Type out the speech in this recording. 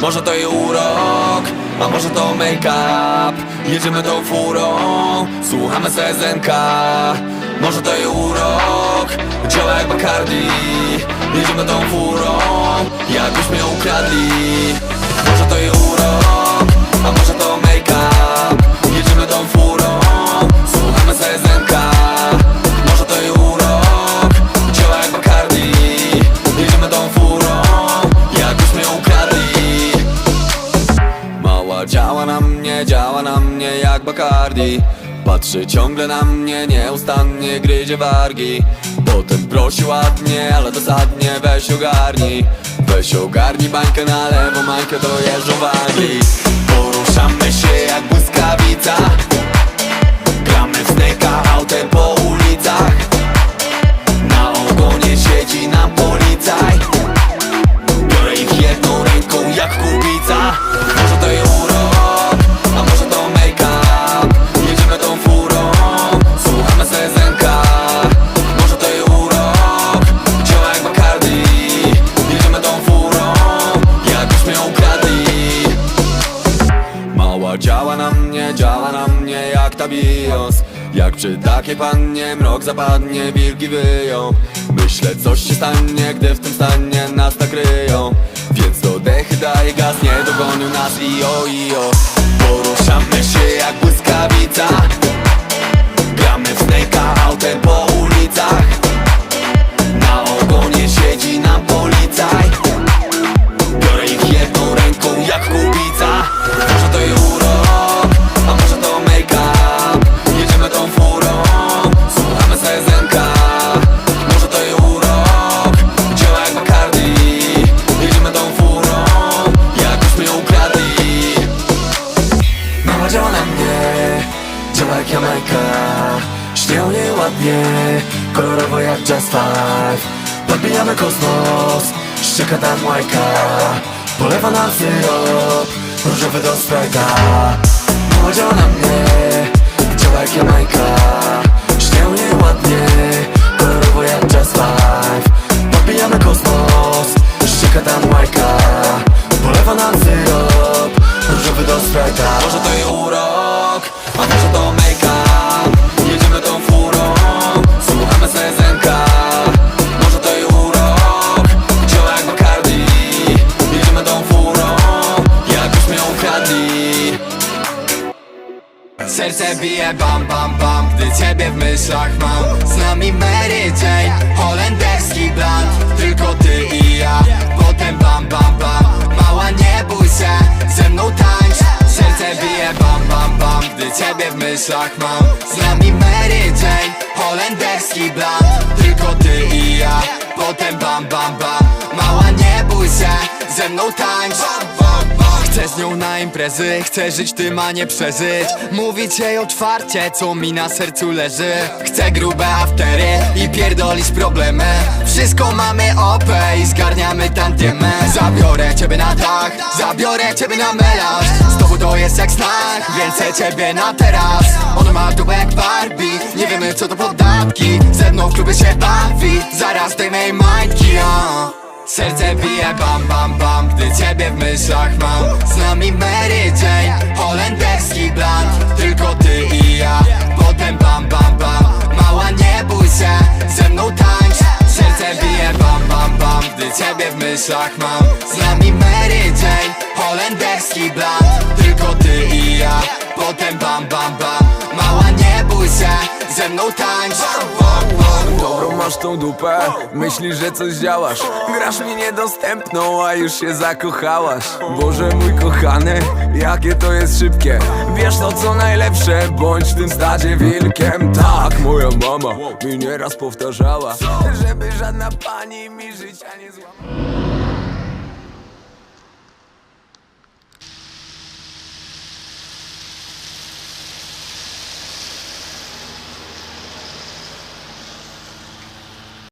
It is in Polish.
Może to i urok, a może to make-up. Jedziemy tą furą, słuchamy SZNK Może to i urok, działa jak Bacardi. Jedziemy tą furą, jakbyśmy ją ukradli. Może to i urok, Bacardi. Patrzy ciągle na mnie, nieustannie gryzie wargi. Potem prosi ładnie, ale dosadnie weź ogarnij. Weź ogarnij bańkę na lewo, mańkę to jeżdżowagi Poruszamy się jak błyskawica. Gramy w snejka autem mnie, działa na mnie jak ta bios. Jak przy takiej pannie mrok zapadnie, wilki wyją. Myślę coś się stanie, gdy w tym stanie nas nakryją Więc do dechy daje gaz, nie dogonią nas io io Poruszamy się jak błyskawica jak Jamajka. Śnię o niej ładnie, kolorowo jak Just Five. Podbijamy kosmos, ścieka tam łajka. Polewa nam syrop, różowy do sprajta działa na mnie, działa jak Jamajka. Śnię o niej ładnie, kolorowo jak Just Five. Podbijamy kosmos, ścieka tam łajka. Polewa nam syrop, różowy do sprajta Może to i urok, a może to make-up Jedziemy tą furą, słuchamy SZNK Może to i urok, działa jak Bacardi? Jedziemy tą furą, jakbyśmy ją ukradli. Serce bije bam bam bam, gdy ciebie w myślach mam. Z nami Mary Jane, bam, gdy ciebie w myślach mam. Z nami Mary Jane, holenderski bland Tylko ty i ja, potem bam bam bam. Mała nie bój się, ze mną tańcz Chcę z nią na imprezy, chcę żyć tym, a nie przeżyć. Mówić jej otwarcie, co mi na sercu leży. Chcę grube aftery i pierdolić problemy. Wszystko mamy OP i zgarniamy tantiemy Zabiorę ciebie na dach, zabiorę ciebie na melarz. Z tobą to jest jak znak, więc chcę ciebie na teraz. Ona ma dupę jak Barbie, nie wiemy co to podatki. Ze mną w klubie się bawi, zaraz tej mej majtki. Serce bije bam bam bam, gdy ciebie w myślach mam. Z nami Mary Jane, holenderski bland Tylko ty i ja, potem bam bam bam. Mała nie bój się, ze mną tańcz. Serce bije bam bam bam, gdy ciebie w myślach mam. Z nami Mary Jane, holenderski bland Tylko ty i ja, potem bam bam bam. Mała nie bój się, ze mną tańcz Dobrą masz tą dupę, myślisz, że coś działasz. Grasz mi niedostępną, a już się zakochałaś. Boże mój kochany, jakie to jest szybkie. Wiesz to co najlepsze, bądź w tym stadzie wilkiem. Tak, moja mama mi nieraz powtarzała Żeby żadna pani mi życia nie złamała